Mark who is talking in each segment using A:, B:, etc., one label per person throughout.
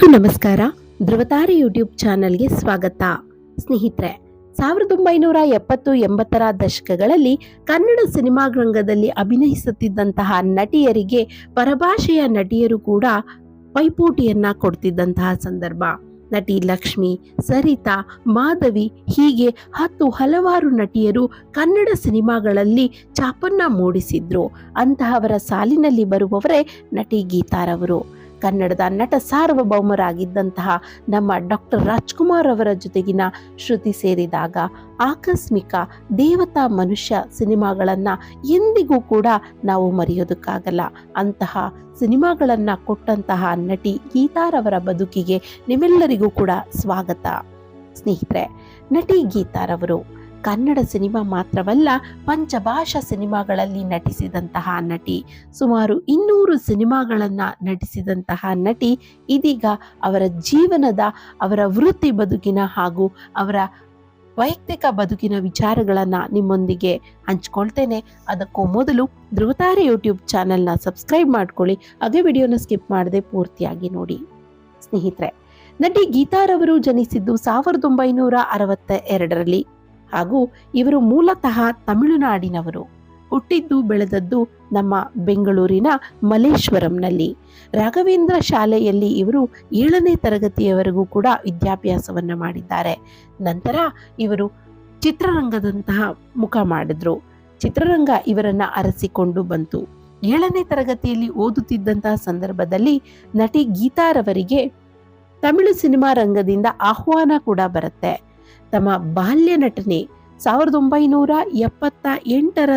A: ಎಲ್ರಿಗೂ ನಮಸ್ಕಾರ. ಧ್ರುವತಾರೆ ಯೂಟ್ಯೂಬ್ ಚಾನಲ್ಗೆ ಸ್ವಾಗತ. ಸ್ನೇಹಿತರೆ, ಸಾವಿರದ ಒಂಬೈನೂರ ಎಪ್ಪತ್ತು ಎಂಬತ್ತರ ದಶಕಗಳಲ್ಲಿ ಕನ್ನಡ ಸಿನಿಮಾ ರಂಗದಲ್ಲಿ ಅಭಿನಯಿಸುತ್ತಿದ್ದಂತಹ ನಟಿಯರಿಗೆ ಪರಭಾಷೆಯ ನಟಿಯರು ಕೂಡ ಪೈಪೋಟಿಯನ್ನ ಕೊಡ್ತಿದ್ದಂತಹ ಸಂದರ್ಭ. ನಟಿ ಲಕ್ಷ್ಮಿ, ಸರಿತಾ, ಮಾಧವಿ ಹೀಗೆ ಹತ್ತು ಹಲವಾರು ನಟಿಯರು ಕನ್ನಡ ಸಿನಿಮಾಗಳಲ್ಲಿ ಚಾಪನ್ನ ಮೂಡಿಸಿದ್ರು. ಅಂತಹವರ ಸಾಲಿನಲ್ಲಿ ಬರುವವರೇ ನಟಿ ಗೀತಾರವರು. ಕನ್ನಡದ ನಟ ಸಾರ್ವಭೌಮರಾಗಿದ್ದಂತಹ ನಮ್ಮ ಡಾಕ್ಟರ್ ರಾಜ್ಕುಮಾರ್ ಅವರ ಜೊತೆಗಿನ ಶ್ರುತಿ ಸೇರಿದಾಗ ಆಕಸ್ಮಿಕ ದೇವತಾ ಮನುಷ್ಯ ಸಿನಿಮಾಗಳನ್ನು ಎಂದಿಗೂ ಕೂಡ ನಾವು ಮರೆಯೋದಕ್ಕಾಗಲ್ಲ. ಅಂತಹ ಸಿನಿಮಾಗಳನ್ನು ಕೊಟ್ಟಂತಹ ನಟಿ ಗೀತಾರವರ ಬದುಕಿಗೆ ನಿಮ್ಮೆಲ್ಲರಿಗೂ ಕೂಡ ಸ್ವಾಗತ. ಸ್ನೇಹಿತರೆ, ನಟಿ ಗೀತಾರವರು ಕನ್ನಡ ಸಿನಿಮಾ ಮಾತ್ರವಲ್ಲ, ಪಂಚಭಾಷಾ ಸಿನಿಮಾಗಳಲ್ಲಿ ನಟಿಸಿದಂತಹ ನಟಿ, ಸುಮಾರು ಇನ್ನೂರು ಸಿನಿಮಾಗಳನ್ನು ನಟಿಸಿದಂತಹ ನಟಿ, ಇದೀಗ ಅವರ ಜೀವನದ, ಅವರ ವೃತ್ತಿ ಬದುಕಿನ ಹಾಗೂ ಅವರ ವೈಯಕ್ತಿಕ ಬದುಕಿನ ವಿಚಾರಗಳನ್ನು ನಿಮ್ಮೊಂದಿಗೆ ಹಂಚ್ಕೊಳ್ತೇನೆ. ಅದಕ್ಕೂ ಮೊದಲು ಧ್ರುವತಾರೆ ಯೂಟ್ಯೂಬ್ ಚಾನೆಲ್ನ ಸಬ್ಸ್ಕ್ರೈಬ್ ಮಾಡ್ಕೊಳ್ಳಿ. ಹಾಗೆ ವಿಡಿಯೋನ ಸ್ಕಿಪ್ ಮಾಡದೆ ಪೂರ್ತಿಯಾಗಿ ನೋಡಿ. ಸ್ನೇಹಿತರೆ, ನಟಿ ಗೀತಾರವರು ಜನಿಸಿದ್ದು ಸಾವಿರದ ಒಂಬೈನೂರ ಅರವತ್ತ ಎರಡರಲ್ಲಿ ಹಾಗೂ ಇವರು ಮೂಲತಃ ತಮಿಳುನಾಡಿನವರು. ಹುಟ್ಟಿದ್ದು ಬೆಳೆದದ್ದು ನಮ್ಮ ಬೆಂಗಳೂರಿನ ಮಲ್ಲೇಶ್ವರಂನಲ್ಲಿ. ರಾಘವೇಂದ್ರ ಶಾಲೆಯಲ್ಲಿ ಇವರು ಏಳನೇ ತರಗತಿಯವರೆಗೂ ಕೂಡ ವಿದ್ಯಾಭ್ಯಾಸವನ್ನು ಮಾಡಿದ್ದಾರೆ. ನಂತರ ಇವರು ಚಿತ್ರರಂಗದಂತಹ ಮುಖ ಮಾಡಿದ್ರು. ಚಿತ್ರರಂಗ ಇವರನ್ನು ಅರಸಿಕೊಂಡು ಬಂತು. ಏಳನೇ ತರಗತಿಯಲ್ಲಿ ಓದುತ್ತಿದ್ದಂತಹ ಸಂದರ್ಭದಲ್ಲಿ ನಟಿ ಗೀತಾರವರಿಗೆ ತಮಿಳು ಸಿನಿಮಾ ರಂಗದಿಂದ ಆಹ್ವಾನ ಕೂಡ ಬರುತ್ತೆ. ತಮ್ಮ ಬಾಲ್ಯ ನಟನೆ ಸಾವಿರದ ಒಂಬೈನೂರ ಎಪ್ಪತ್ತ ಎಂಟರ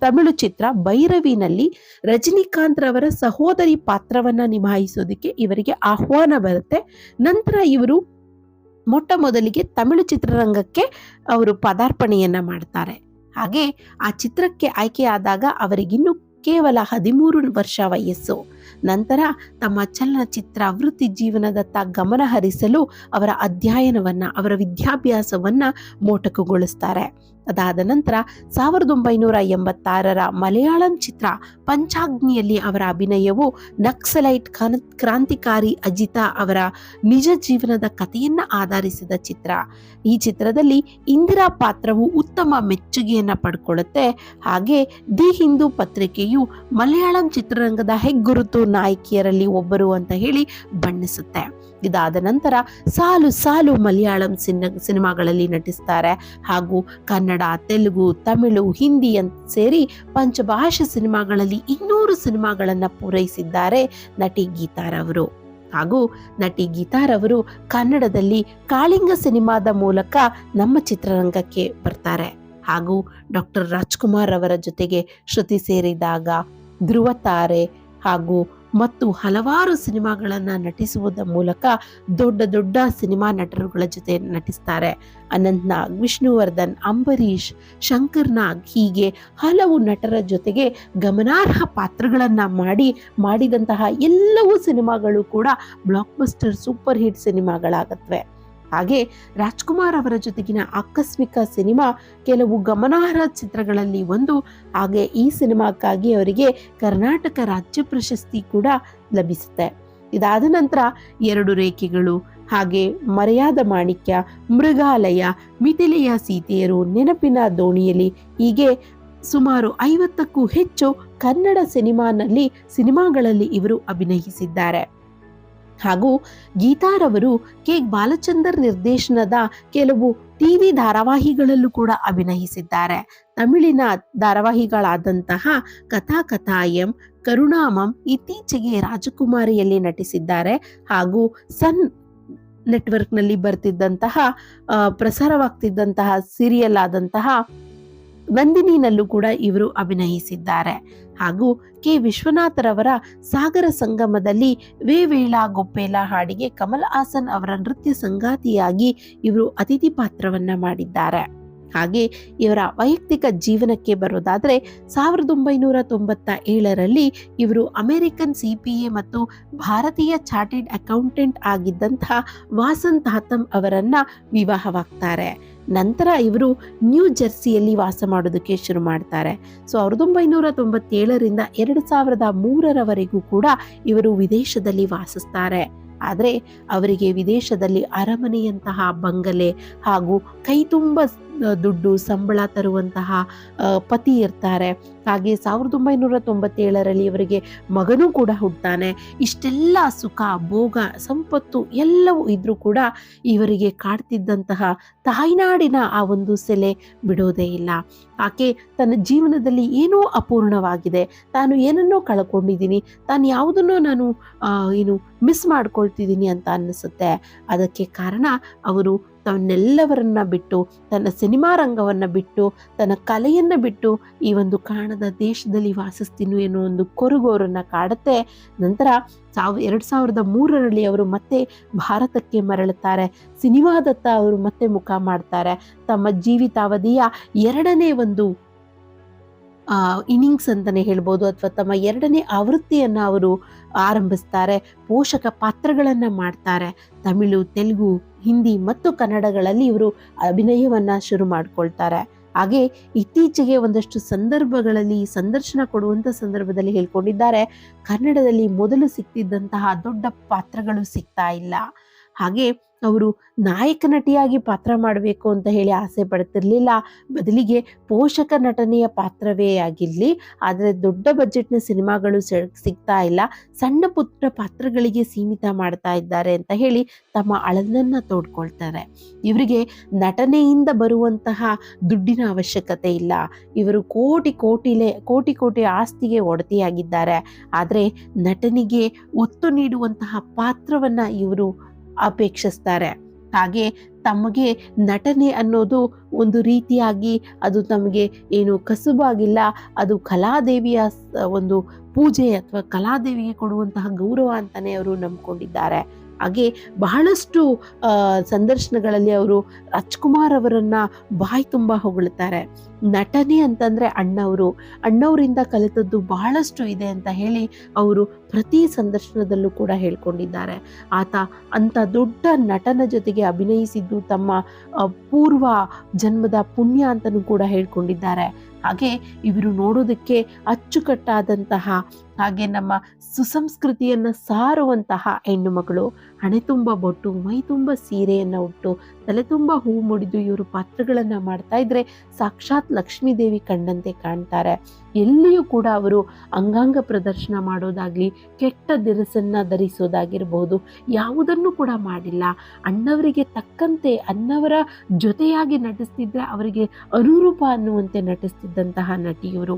A: ತಮಿಳು ಚಿತ್ರ ಭೈರವಿನಲ್ಲಿ ರಜನಿಕಾಂತ್ ರವರ ಸಹೋದರಿ ಪಾತ್ರವನ್ನ ನಿಭಾಯಿಸೋದಕ್ಕೆ ಇವರಿಗೆ ಆಹ್ವಾನ ಬರುತ್ತೆ. ನಂತರ ಇವರು ಮೊಟ್ಟ ಮೊದಲಿಗೆ ತಮಿಳು ಚಿತ್ರರಂಗಕ್ಕೆ ಅವರು ಪದಾರ್ಪಣೆಯನ್ನ ಮಾಡ್ತಾರೆ. ಹಾಗೆ ಆ ಚಿತ್ರಕ್ಕೆ ಆಯ್ಕೆಯಾದಾಗ ಅವರಿಗಿನ್ನೂ ಕೇವಲ ಹದಿಮೂರು ವರ್ಷ ವಯಸ್ಸು. ನಂತರ ತಮ್ಮ ಚಲನಚಿತ್ರ ವೃತ್ತಿ ಜೀವನದತ್ತ ಗಮನ ಹರಿಸಲು ಅವರ ಅಧ್ಯಯನವನ್ನ, ಅವರ ವಿದ್ಯಾಭ್ಯಾಸವನ್ನ ಮೋಟಕುಗೊಳಿಸ್ತಾರೆ. ಅದಾದ ನಂತರ ಸಾವಿರದ ಒಂಬೈನೂರ ಎಂಬತ್ತಾರರ ಮಲಯಾಳಂ ಚಿತ್ರ ಪಂಚಾಗ್ನಿಯಲ್ಲಿ ಅವರ ಅಭಿನಯವು ನಕ್ಸಲೈಟ್ ಕ್ರಾಂತಿಕಾರಿ ಅಜಿತಾ ಅವರ ನಿಜ ಜೀವನದ ಕಥೆಯನ್ನು ಆಧರಿಸಿದ ಚಿತ್ರ. ಈ ಚಿತ್ರದಲ್ಲಿ ಇಂದಿರಾ ಪಾತ್ರವು ಉತ್ತಮ ಮೆಚ್ಚುಗೆಯನ್ನು ಪಡ್ಕೊಳ್ಳುತ್ತೆ ಹಾಗೆ ದಿ ಹಿಂದೂ ಪತ್ರಿಕೆಯು ಮಲಯಾಳಂ ಚಿತ್ರರಂಗದ ಹೆಗ್ಗುರುತು ನಾಯಕಿಯರಲ್ಲಿ ಒಬ್ಬರು ಅಂತ ಹೇಳಿ ಬಣ್ಣಿಸುತ್ತೆ. ಇದಾದ ನಂತರ ಸಾಲು ಸಾಲು ಮಲಯಾಳಂ ಸಿನ ಸಿನಿಮಾಗಳಲ್ಲಿ ನಟಿಸ್ತಾರೆ. ಹಾಗೂ ಕನ್ನಡ, ತೆಲುಗು, ತಮಿಳು, ಹಿಂದಿ ಅಂತ ಸೇರಿ ಪಂಚಭಾಷೆ ಸಿನಿಮಾಗಳಲ್ಲಿ ಇನ್ನೂರು ಸಿನಿಮಾಗಳನ್ನು ಪೂರೈಸಿದ್ದಾರೆ ನಟಿ ಗೀತಾರವರು ಹಾಗೂ ನಟಿ ಗೀತಾರವರು ಕನ್ನಡದಲ್ಲಿ ಕಾಳಿಂಗ ಸಿನಿಮಾದ ಮೂಲಕ ನಮ್ಮ ಚಿತ್ರರಂಗಕ್ಕೆ ಬರ್ತಾರೆ. ಹಾಗೂ ಡಾಕ್ಟರ್ ರಾಜ್ಕುಮಾರ್ ಅವರ ಜೊತೆಗೆ ಶ್ರುತಿ ಸೇರಿದಾಗ ಧ್ರುವ ತಾರೆ ಹಾಗೂ ಮತ್ತು ಹಲವಾರು ಸಿನಿಮಾಗಳನ್ನು ನಟಿಸುವುದರ ಮೂಲಕ ದೊಡ್ಡ ದೊಡ್ಡ ಸಿನಿಮಾ ನಟರುಗಳ ಜೊತೆ ನಟಿಸ್ತಾರೆ. ಅನಂತ್ನಾಗ್ ವಿಷ್ಣುವರ್ಧನ್, ಅಂಬರೀಷ್ ಶಂಕರ್ ನಾಗ್ ಹೀಗೆ ಹಲವು ನಟರ ಜೊತೆಗೆ ಗಮನಾರ್ಹ ಪಾತ್ರಗಳನ್ನ ಮಾಡಿ, ಮಾಡಿದಂತಹ ಎಲ್ಲವೂ ಸಿನಿಮಾಗಳು ಕೂಡ ಬ್ಲಾಕ್ಬಸ್ಟರ್ ಸೂಪರ್ ಹಿಟ್ ಸಿನಿಮಾಗಳಾಗತ್ವೆ. ಹಾಗೆ ರಾಜ್ಕುಮಾರ್ ಅವರ ಜೊತೆಗಿನ ಆಕಸ್ಮಿಕ ಸಿನಿಮಾ ಕೆಲವು ಗಮನಾರ್ಹ ಚಿತ್ರಗಳಲ್ಲಿ ಒಂದು. ಹಾಗೆ ಈ ಸಿನಿಮಾಕ್ಕಾಗಿ ಅವರಿಗೆ ಕರ್ನಾಟಕ ರಾಜ್ಯ ಪ್ರಶಸ್ತಿ ಕೂಡ ಲಭಿಸುತ್ತೆ. ಇದಾದ ನಂತರ ಎರಡು ರೇಖೆಗಳು, ಹಾಗೆ ಮರೆಯಾದ ಮಾಣಿಕ್ಯ, ಮೃಗಾಲಯ, ಮಿಥಿಲೆಯ ಸೀತೆಯರು ನೆನಪಿನ ದೋಣಿಯಲ್ಲಿ ಹೀಗೆ ಸುಮಾರು ಐವತ್ತಕ್ಕೂ ಹೆಚ್ಚು ಕನ್ನಡ ಸಿನಿಮಾನಲ್ಲಿ ಸಿನಿಮಾಗಳಲ್ಲಿ ಇವರು ಅಭಿನಯಿಸಿದ್ದಾರೆ. ಹಾಗೂ ಗೀತಾರವರು ಕೆ. ಬಾಲಚಂದರ್ ನಿರ್ದೇಶನದ ಕೆಲವು ಟಿವಿ ಧಾರಾವಾಹಿಗಳಲ್ಲೂ ಕೂಡ ಅಭಿನಯಿಸಿದ್ದಾರೆ. ತಮಿಳಿನ ಧಾರಾವಾಹಿಗಳಾದಂತಹ ಕಥಾ ಕಥಾಯಂ, ಕರುಣಾಮಂ ಇತ್ತೀಚೆಗೆ ರಾಜಕುಮಾರಿಯಲ್ಲಿ ನಟಿಸಿದ್ದಾರೆ. ಹಾಗೂ ಸನ್ ನೆಟ್ವರ್ಕ್ನಲ್ಲಿ ಬರ್ತಿದ್ದಂತಹ ಪ್ರಸಾರವಾಗ್ತಿದ್ದಂತಹ ಸೀರಿಯಲ್ ಆದಂತಹ ನಂದಿನಿನಲ್ಲೂ ಕೂಡ ಇವರು ಅಭಿನಯಿಸಿದ್ದಾರೆ. ಹಾಗೂ ಕೆ. ವಿಶ್ವನಾಥರವರ ಸಾಗರ ಸಂಗಮದಲ್ಲಿ ವೇ ವೇಳಾ ಗೊಪ್ಪೇಲ ಹಾಡಿಗೆ ಕಮಲ್ ಹಾಸನ್ ಅವರ ನೃತ್ಯ ಸಂಗಾತಿಯಾಗಿ ಇವರು ಅತಿಥಿ ಪಾತ್ರವನ್ನ ಮಾಡಿದ್ದಾರೆ. ಹಾಗೆ ಇವರ ವೈಯಕ್ತಿಕ ಜೀವನಕ್ಕೆ ಬರೋದಾದರೆ ಸಾವಿರದ ಒಂಬೈನೂರ ತೊಂಬತ್ತ ಏಳರಲ್ಲಿ ಇವರು ಅಮೆರಿಕನ್ ಸಿ ಪಿ ಎ ಮತ್ತು ಭಾರತೀಯ ಚಾರ್ಟೆಡ್ ಅಕೌಂಟೆಂಟ್ ಆಗಿದ್ದಂಥ ವಾಸನ್ ತಾತಮ್ ಅವರನ್ನು ವಿವಾಹವಾಗ್ತಾರೆ. ನಂತರ ಇವರು ನ್ಯೂ ಜೆರ್ಸಿಯಲ್ಲಿ ವಾಸ ಮಾಡೋದಕ್ಕೆ ಶುರು ಮಾಡ್ತಾರೆ. ಸೊ, ಸಾವಿರದ ಒಂಬೈನೂರ ತೊಂಬತ್ತೇಳರಿಂದ ಎರಡು ಸಾವಿರದ ಮೂರರವರೆಗೂ ಕೂಡ ಇವರು ವಿದೇಶದಲ್ಲಿ ವಾಸಿಸ್ತಾರೆ. ಆದರೆ ಅವರಿಗೆ ವಿದೇಶದಲ್ಲಿ ಅರಮನೆಯಂತಹ ಬಂಗಲೆ ಹಾಗೂ ಕೈ ತುಂಬ ದುಡ್ಡು, ಸಂಬಳ ತರುವಂತಹ ಪತಿ ಇರ್ತಾರೆ. ಹಾಗೆ ಸಾವಿರದ ಒಂಬೈನೂರ ತೊಂಬತ್ತೇಳರಲ್ಲಿ ಇವರಿಗೆ ಮಗನೂ ಕೂಡ ಹುಟ್ಟಾನೆ. ಇಷ್ಟೆಲ್ಲ ಸುಖ, ಭೋಗ, ಸಂಪತ್ತು ಎಲ್ಲವೂ ಇದ್ರೂ ಕೂಡ ಇವರಿಗೆ ಕಾಡ್ತಿದ್ದಂತಹ ತಾಯ್ನಾಡಿನ ಆ ಒಂದು ಸೆಲೆ ಬಿಡೋದೇ ಇಲ್ಲ. ಆಕೆ ತನ್ನ ಜೀವನದಲ್ಲಿ ಏನೋ ಅಪೂರ್ಣವಾಗಿದೆ. ತಾನು ಏನನ್ನೋ ಕಳ್ಕೊಂಡಿದ್ದೀನಿ. ತಾನು ಯಾವುದನ್ನೋ ನಾನು ಏನು ಮಿಸ್ ಮಾಡ್ಕೊಳ್ತಿದ್ದೀನಿ ಅಂತ ಅನ್ನಿಸುತ್ತೆ. ಅದಕ್ಕೆ ಕಾರಣ, ಅವರು ತನ್ನೆಲ್ಲವರನ್ನ ಬಿಟ್ಟು, ತನ್ನ ಸಿನಿಮಾ ರಂಗವನ್ನು ಬಿಟ್ಟು, ತನ್ನ ಕಲೆಯನ್ನು ಬಿಟ್ಟು ಈ ಒಂದು ಕಾಣದ ದೇಶದಲ್ಲಿ ವಾಸಿಸ್ತೀನಿ ಏನೋ ಒಂದು ಕೊರಗು ಅವರನ್ನು ಕಾಡುತ್ತೆ. ನಂತರ ಸಾವ್, ಎರಡು ಸಾವಿರದ ಮೂರರಲ್ಲಿ ಅವರು ಮತ್ತೆ ಭಾರತಕ್ಕೆ ಮರಳುತ್ತಾರೆ. ಸಿನಿಮಾದತ್ತ ಅವರು ಮತ್ತೆ ಮುಖ ಮಾಡ್ತಾರೆ. ತಮ್ಮ ಜೀವಿತಾವಧಿಯ ಎರಡನೇ ಒಂದು ಇನ್ನಿಂಗ್ಸ್ ಅಂತಾನೆ ಹೇಳ್ಬೋದು ಅಥವಾ ತಮ್ಮ ಎರಡನೇ ಆವೃತ್ತಿಯನ್ನು ಅವರು ಆರಂಭಿಸ್ತಾರೆ, ಪೋಷಕ ಪಾತ್ರಗಳನ್ನು ಮಾಡ್ತಾರೆ. ತಮಿಳು, ತೆಲುಗು, ಹಿಂದಿ ಮತ್ತು ಕನ್ನಡಗಳಲ್ಲಿ ಇವರು ಅಭಿನಯವನ್ನು ಶುರು ಮಾಡಿಕೊಳ್ತಾರೆ. ಹಾಗೆ ಇತ್ತೀಚೆಗೆ ಒಂದಷ್ಟು ಸಂದರ್ಭಗಳಲ್ಲಿ ಸಂದರ್ಶನ ಕೊಡುವಂಥ ಸಂದರ್ಭದಲ್ಲಿ ಹೇಳ್ಕೊಂಡಿದ್ದಾರೆ, ಕನ್ನಡದಲ್ಲಿ ಮೊದಲು ಸಿಕ್ತಿದ್ದಂತಹ ದೊಡ್ಡ ಪಾತ್ರಗಳು ಸಿಗ್ತಾ ಇಲ್ಲ. ಹಾಗೆ ಅವರು ನಾಯಕ ನಟಿಯಾಗಿ ಪಾತ್ರ ಮಾಡಬೇಕು ಅಂತ ಹೇಳಿ ಆಸೆ ಪಡ್ತಿರ್ಲಿಲ್ಲ. ಬದಲಿಗೆ ಪೋಷಕ ನಟನೆಯ ಪಾತ್ರವೇ ಆಗಿರಲಿ, ಆದರೆ ದೊಡ್ಡ ಬಜೆಟ್ನ ಸಿನಿಮಾಗಳು ಸಿಗ್ತಾ ಇಲ್ಲ. ಸಣ್ಣ ಪುಟ್ಟ ಪಾತ್ರಗಳಿಗೆ ಸೀಮಿತ ಮಾಡ್ತಾ ಇದ್ದಾರೆ ಅಂತ ಹೇಳಿ ತಮ್ಮ ಅಳಲನ್ನ ತೋಡ್ಕೊಳ್ತಾರೆ. ಇವರಿಗೆ ನಟನೆಯಿಂದ ಬರುವಂತಹ ದುಡ್ಡಿನ ಅವಶ್ಯಕತೆ ಇಲ್ಲ. ಇವರು ಕೋಟಿ ಕೋಟಿಲೆ, ಕೋಟಿ ಕೋಟಿ ಆಸ್ತಿಗೆ ಒಡತಿಯಾಗಿದ್ದಾರೆ. ಆದರೆ ನಟನಿಗೆ ಒತ್ತು ನೀಡುವಂತಹ ಪಾತ್ರವನ್ನ ಇವರು ಅಪೇಕ್ಷಿಸ್ತಾರೆ. ಹಾಗೆ ತಮಗೆ ನಟನೆ ಅನ್ನೋದು ಒಂದು ರೀತಿಯಾಗಿ ಅದು ತಮಗೆ ಏನು ಕಸುಬಾಗಿಲ್ಲ, ಅದು ಕಲಾದೇವಿಯ ಒಂದು ಪೂಜೆ ಅಥವಾ ಕಲಾದೇವಿಗೆ ಕೊಡುವಂತಹ ಗೌರವ ಅಂತಾನೆ ಅವರು ನಂಬ್ಕೊಂಡಿದ್ದಾರೆ. ಹಾಗೆ ಬಹಳಷ್ಟು ಸಂದರ್ಶನಗಳಲ್ಲಿ ಅವರು ರಾಜ್ಕುಮಾರ್ ಅವರನ್ನ ಬಾಯಿ ತುಂಬ ಹೊಗಳುತ್ತಾರೆ ನಟನೆ ಅಂತಂದ್ರೆ ಅಣ್ಣವರು. ಅಣ್ಣವರಿಂದ ಕಲಿತದ್ದು ಬಹಳಷ್ಟು ಇದೆ ಅಂತ ಹೇಳಿ ಅವರು ಪ್ರತಿ ಸಂದರ್ಶನದಲ್ಲೂ ಕೂಡ ಹೇಳ್ಕೊಂಡಿದ್ದಾರೆ. ಆತ ಅಂತ ದೊಡ್ಡ ನಟನ ಜೊತೆಗೆ ಅಭಿನಯಿಸಿದ್ದು ತಮ್ಮ ಪೂರ್ವ ಜನ್ಮದ ಪುಣ್ಯ ಅಂತಲೂ ಕೂಡ ಹೇಳ್ಕೊಂಡಿದ್ದಾರೆ. ಹಾಗೆ ಇವರು ನೋಡೋದಕ್ಕೆ ಅಚ್ಚುಕಟ್ಟಾದಂತಹ ಹಾಗೆ ನಮ್ಮ ಸುಸಂಸ್ಕೃತಿಯನ್ನು ಸಾರುವಂತಹ ಹೆಣ್ಣು ಮಗಳು. ಹಣೆ ತುಂಬ ಬೊಟ್ಟು, ಮೈ ತುಂಬ ಸೀರೆಯನ್ನು ಉಟ್ಟು, ತಲೆ ತುಂಬ ಹೂ ಮುಡಿದು ಇವರು ಪಾತ್ರಗಳನ್ನು ಮಾಡ್ತಾ ಇದ್ರೆ ಸಾಕ್ಷಾತ್ ಲಕ್ಷ್ಮೀದೇವಿ ಕಂಡಂತೆ ಕಾಣ್ತಾರೆ. ಎಲ್ಲಿಯೂ ಕೂಡ ಅವರು ಅಂಗಾಂಗ ಪ್ರದರ್ಶನ ಮಾಡೋದಾಗಲಿ, ಕೆಟ್ಟ ದಿರಸನ್ನ ಧರಿಸೋದಾಗಿರ್ಬೋದು, ಯಾವುದನ್ನು ಕೂಡ ಮಾಡಿಲ್ಲ. ಅಣ್ಣವರಿಗೆ ತಕ್ಕಂತೆ ಅನ್ನವರ ಜೊತೆಯಾಗಿ ನಟಿಸ್ತಿದ್ರೆ ಅವರಿಗೆ ಅನುರೂಪ ಅನ್ನುವಂತೆ ನಟಿಸ್ತಿದ್ದಂತಹ ನಟಿಯವರು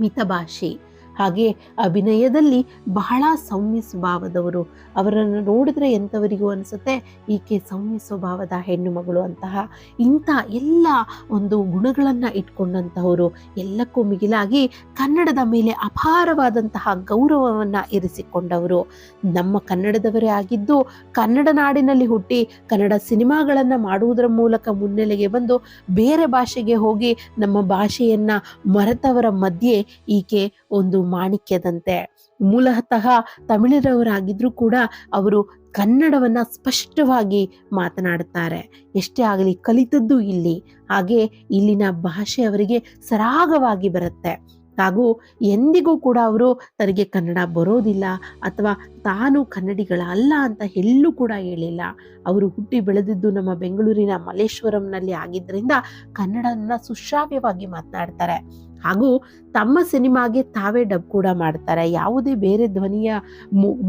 A: ಮಿತಭಾಷಿ ಹಾಗೆ ಅಭಿನಯದಲ್ಲಿ ಬಹಳ ಸೌಮ್ಯ ಸ್ವಭಾವದವರು. ಅವರನ್ನು ನೋಡಿದ್ರೆ ಎಂಥವರಿಗೂ ಅನಿಸುತ್ತೆ? ಈಕೆ ಸೌಮ್ಯ ಸ್ವಭಾವದ ಹೆಣ್ಣು ಮಗಳು ಅಂತಹ ಇಂಥ ಎಲ್ಲ ಒಂದು ಗುಣಗಳನ್ನು ಇಟ್ಕೊಂಡಂತಹವರು ಎಲ್ಲಕ್ಕೂ ಮಿಗಿಲಾಗಿ ಕನ್ನಡದ ಮೇಲೆ ಅಪಾರವಾದಂತಹ ಗೌರವವನ್ನು ಇರಿಸಿಕೊಂಡವರು. ನಮ್ಮ ಕನ್ನಡದವರೇ ಆಗಿದ್ದು ಕನ್ನಡ ನಾಡಿನಲ್ಲಿ ಹುಟ್ಟಿ ಕನ್ನಡ ಸಿನಿಮಾಗಳನ್ನು ಮಾಡುವುದರ ಮೂಲಕ ಮುನ್ನೆಲೆಗೆ ಬಂದು ಬೇರೆ ಭಾಷೆಗೆ ಹೋಗಿ ನಮ್ಮ ಭಾಷೆಯನ್ನು ಮರೆತವರ ಮಧ್ಯೆ ಈಕೆ ಒಂದು ಮಾಣಿಕ್ಯದಂತೆ. ಮೂಲತಃ ತಮಿಳರವರಾಗಿದ್ರೂ ಕೂಡ ಅವರು ಕನ್ನಡವನ್ನ ಸ್ಪಷ್ಟವಾಗಿ ಮಾತನಾಡುತ್ತಾರೆ. ಎಷ್ಟೇ ಆಗಲಿ ಕಲಿತದ್ದು ಇಲ್ಲಿ. ಹಾಗೆ ಇಲ್ಲಿನ ಭಾಷೆ ಅವರಿಗೆ ಸರಾಗವಾಗಿ ಬರುತ್ತೆ. ಹಾಗೂ ಎಂದಿಗೂ ಕೂಡ ಅವರು ತನಗೆ ಕನ್ನಡ ಬರೋದಿಲ್ಲ ಅಥವಾ ತಾನು ಕನ್ನಡಿಗಳ ಅಲ್ಲ ಅಂತ ಎಲ್ಲೂ ಕೂಡ ಹೇಳಿಲ್ಲ. ಅವರು ಹುಟ್ಟಿ ಬೆಳೆದಿದ್ದು ನಮ್ಮ ಬೆಂಗಳೂರಿನ ಮಲ್ಲೇಶ್ವರಂನಲ್ಲಿ ಆಗಿದ್ದರಿಂದ ಕನ್ನಡನ ಸುಶ್ರಾವ್ಯವಾಗಿ ಮಾತನಾಡ್ತಾರೆ. ಹಾಗೂ ತಮ್ಮ ಸಿನಿಮಾಗೆ ತಾವೇ ಡಬ್ ಕೂಡ ಮಾಡ್ತಾರೆ. ಯಾವುದೇ ಬೇರೆ ಧ್ವನಿಯ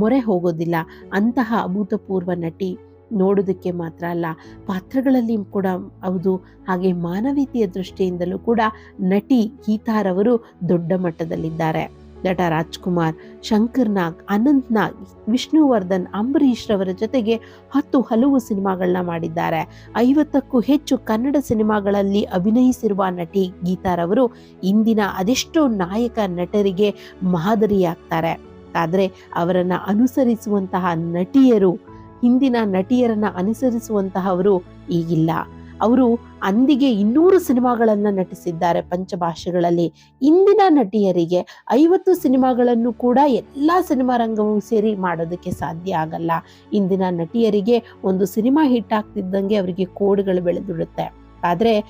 A: ಮೊರೆ ಹೋಗೋದಿಲ್ಲ. ಅಂತಹ ಅಭೂತಪೂರ್ವ ನಟಿ ನೋಡೋದಕ್ಕೆ ಮಾತ್ರ ಅಲ್ಲ, ಪಾತ್ರಗಳಲ್ಲಿ ಕೂಡ ಹೌದು. ಹಾಗೆ ಮಾನವೀಯತೆಯ ದೃಷ್ಟಿಯಿಂದಲೂ ಕೂಡ ನಟಿ ಗೀತಾರವರು ದೊಡ್ಡ ಮಟ್ಟದಲ್ಲಿದ್ದಾರೆ. ನಟ ರಾಜ್ಕುಮಾರ್, ಶಂಕರ್ ನಾಗ್, ಅನಂತ್ ನಾಗ್, ವಿಷ್ಣುವರ್ಧನ್, ಅಂಬರೀಶ್ ರವರ ಜೊತೆಗೆ ಹತ್ತು ಹಲವು ಸಿನಿಮಾಗಳನ್ನ ಮಾಡಿದ್ದಾರೆ. ಐವತ್ತಕ್ಕೂ ಹೆಚ್ಚು ಕನ್ನಡ ಸಿನಿಮಾಗಳಲ್ಲಿ ಅಭಿನಯಿಸಿರುವ ನಟಿ ಗೀತಾರವರು ಇಂದಿನ ಅದೆಷ್ಟೋ ನಾಯಕ ನಟರಿಗೆ ಮಾದರಿಯಾಗ್ತಾರೆ. ಆದರೆ ಅವರನ್ನ ಅನುಸರಿಸುವಂತಹ ನಟಿಯರು, ಹಿಂದಿನ ನಟಿಯರನ್ನ ಅನುಸರಿಸುವಂತಹವರು ಈಗಿಲ್ಲ. ಅವರು ಅಂದಿಗೆ ಇನ್ನೂರು ಸಿನಿಮಾಗಳನ್ನು ನಟಿಸಿದ್ದಾರೆ ಪಂಚಭಾಷೆಗಳಲ್ಲಿ ಇಂದಿನ ನಟಿಯರಿಗೆ ಐವತ್ತು ಸಿನಿಮಾಗಳನ್ನು ಕೂಡ ಎಲ್ಲ ಸಿನಿಮಾ ರಂಗವೂ ಸೇರಿ ಮಾಡೋದಕ್ಕೆ ಸಾಧ್ಯ ಆಗಲ್ಲ. ಇಂದಿನ ನಟಿಯರಿಗೆ ಒಂದು ಸಿನಿಮಾ ಹಿಟ್ ಆಗ್ತಿದ್ದಂಗೆ ಅವರಿಗೆ ಕೋಡ್ಗಳು ಬೆಳೆದಿಡುತ್ತೆ ಆದರೆ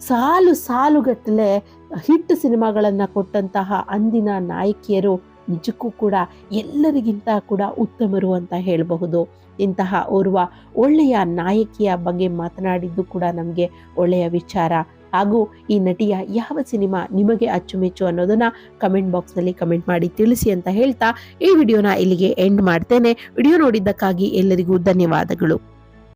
A: ಸಾಲು ಸಾಲುಗಟ್ಟಲೆ ಹಿಟ್ ಸಿನಿಮಾಗಳನ್ನು ಕೊಟ್ಟಂತಹ ಅಂದಿನ ನಾಯಕಿಯರು ನಿಜಕ್ಕೂ ಕೂಡ ಎಲ್ಲರಿಗಿಂತ ಕೂಡ ಉತ್ತಮರು ಅಂತ ಹೇಳಬಹುದು. ಇಂತಹ ಓರ್ವ ಒಳ್ಳೆಯ ನಾಯಕಿಯ ಬಗ್ಗೆ ಮಾತನಾಡಿದ್ದು ಕೂಡ ನಮಗೆ ಒಳ್ಳೆಯ ವಿಚಾರ. ಹಾಗೂ ಈ ನಟಿಯ ಯಾವ ಸಿನಿಮಾ ನಿಮಗೆ ಅಚ್ಚುಮೆಚ್ಚು ಅನ್ನೋದನ್ನ ಕಮೆಂಟ್ ಬಾಕ್ಸ್ನಲ್ಲಿ ಕಮೆಂಟ್ ಮಾಡಿ ತಿಳಿಸಿ ಅಂತ ಹೇಳ್ತಾ ಈ ವಿಡಿಯೋನ ಇಲ್ಲಿಗೆ ಎಂಡ್ ಮಾಡ್ತೇನೆ. ವಿಡಿಯೋ ನೋಡಿದ್ದಕ್ಕಾಗಿ ಎಲ್ಲರಿಗೂ ಧನ್ಯವಾದಗಳು.